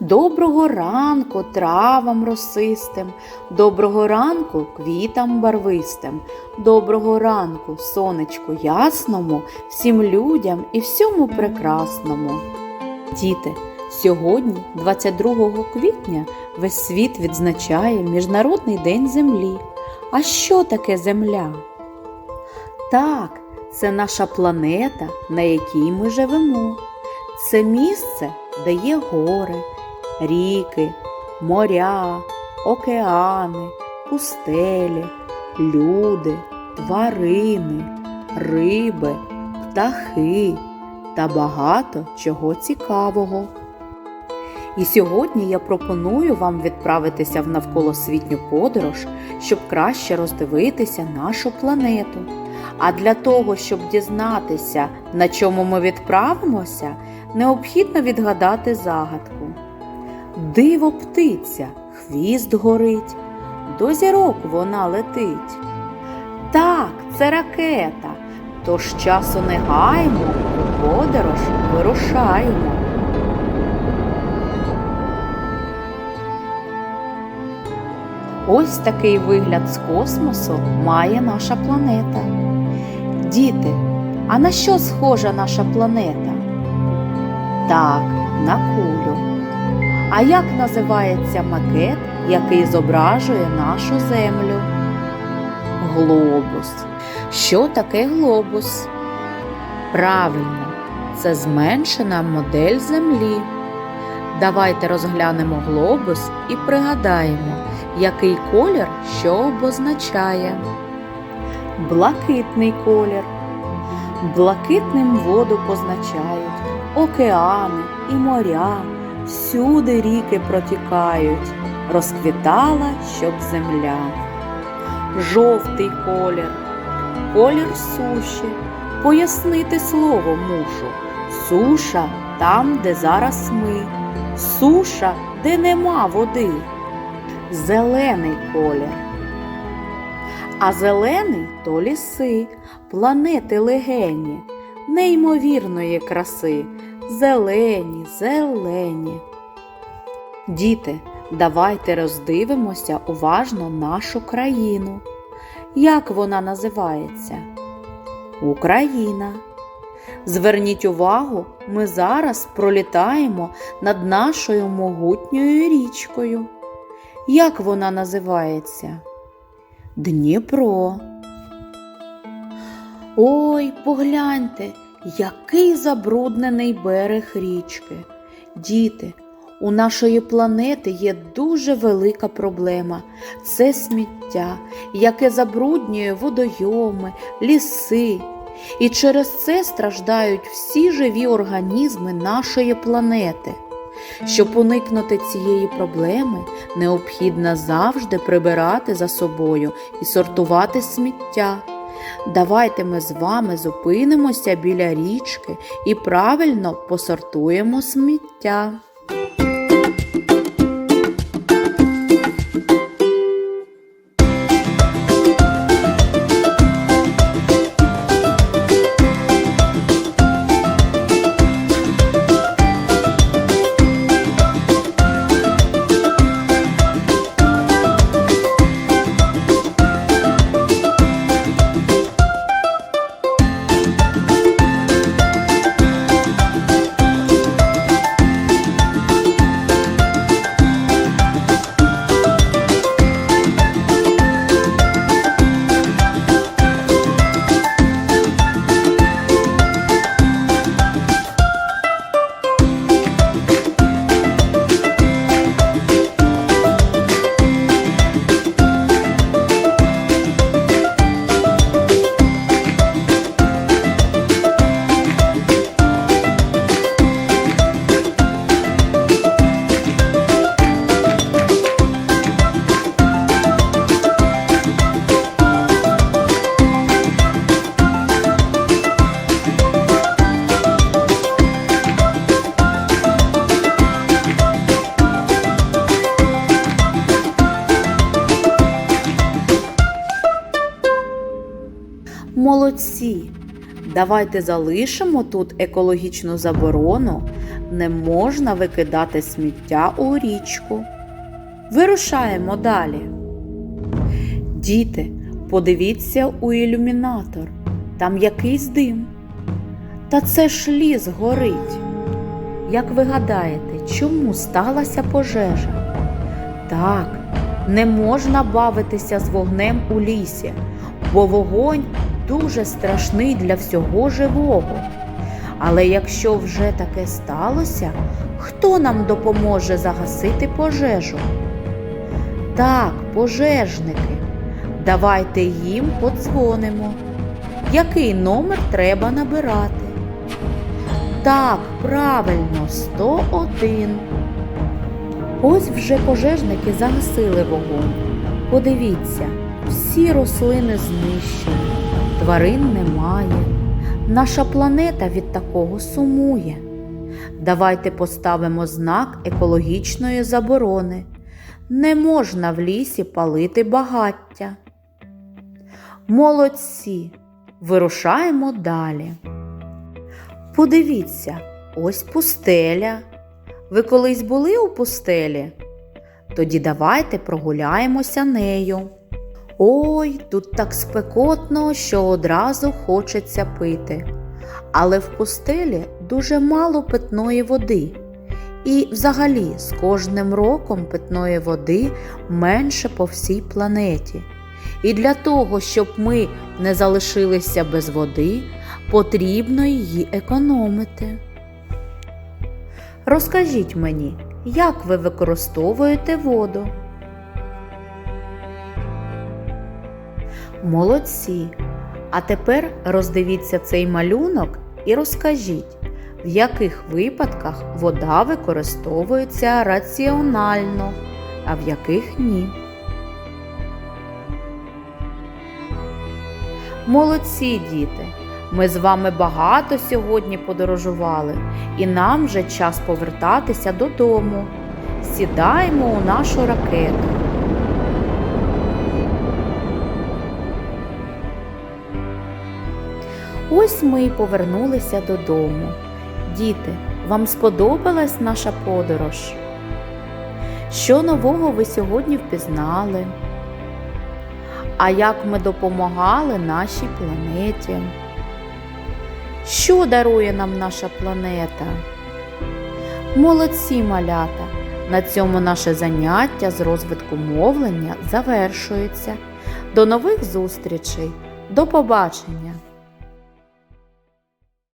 Доброго ранку травам росистим, доброго ранку квітам барвистим, доброго ранку сонечку ясному, всім людям і всьому прекрасному. Діти, сьогодні, 22 квітня, весь світ відзначає Міжнародний день землі. А що таке земля? Так, це наша планета, на якій ми живемо. Це місце, де є гори, ріки, моря, океани, пустелі, люди, тварини, риби, птахи та багато чого цікавого. І сьогодні я пропоную вам відправитися в навколосвітню подорож, щоб краще роздивитися нашу планету. А для того, щоб дізнатися, на чому ми відправимося, необхідно відгадати загадку. Диво птиця, хвіст горить, до зірок вона летить. Так, це ракета. Тож часу не гаймо, подорож вирушаємо. Ось такий вигляд з космосу має наша планета. Діти, а на що схожа наша планета? Так, на кулю. А як називається макет, який зображує нашу землю? Глобус. Що таке глобус? Правильно, це зменшена модель Землі. Давайте розглянемо глобус і пригадаємо, який колір що обозначає. Блакитний колір. Блакитним воду позначають океани і моря, всюди ріки протікають, розквітала, щоб земля. Жовтий колір, колір суші. Пояснити слово мушу. Суша там, де зараз ми, суша, де нема води. Зелений колір. А зелений то ліси, планети легені, неймовірної краси, зелені, зелені. Діти, давайте роздивимося уважно нашу країну. Як вона називається? Україна. Зверніть увагу, ми зараз пролітаємо над нашою могутньою річкою. Як вона називається? Дніпро. Ой, погляньте, який забруднений берег річки. Діти, у нашої планети є дуже велика проблема це сміття, яке забруднює водойоми, ліси. І через це страждають всі живі організми нашої планети. Щоб уникнути цієї проблеми, необхідно завжди прибирати за собою і сортувати сміття. Давайте ми з вами зупинимося біля річки і правильно посортуємо сміття. Молодці! Давайте залишимо тут екологічну заборону, не можна викидати сміття у річку. Вирушаємо далі. Діти, подивіться у ілюмінатор. Там якийсь дим. Та це ж ліс горить. Як ви гадаєте, чому сталася пожежа? Так, не можна бавитися з вогнем у лісі, бо вогонь дуже страшний для всього живого. Але якщо вже таке сталося, хто нам допоможе загасити пожежу? Так, пожежники. Давайте їм подзвонимо. Який номер треба набирати? Так, правильно, 101. Ось вже пожежники загасили вогонь. Подивіться, всі рослини знищені, тварин немає. Наша планета від такого сумує. Давайте поставимо знак екологічної заборони. Не можна в лісі палити багаття. Молодці, вирушаємо далі. Подивіться, ось пустеля. Ви колись були у пустелі? Тоді давайте прогуляємося нею. Ой, тут так спекотно, що одразу хочеться пити. Але в пустелі дуже мало питної води. І взагалі з кожним роком питної води менше по всій планеті. І для того, щоб ми не залишилися без води, потрібно її економити. Розкажіть мені, як ви використовуєте воду? Молодці. А тепер роздивіться цей малюнок і розкажіть, в яких випадках вода використовується раціонально, а в яких ні. Молодці діти! Ми з вами багато сьогодні подорожували, і нам вже час повертатися додому. Сідаємо у нашу ракету. Ось ми й повернулися додому. Діти, вам сподобалась наша подорож? Що нового ви сьогодні впізнали? А як ми допомагали нашій планеті? Що дарує нам наша планета? Молодці малята! На цьому наше заняття з розвитку мовлення завершується. До нових зустрічей! До побачення!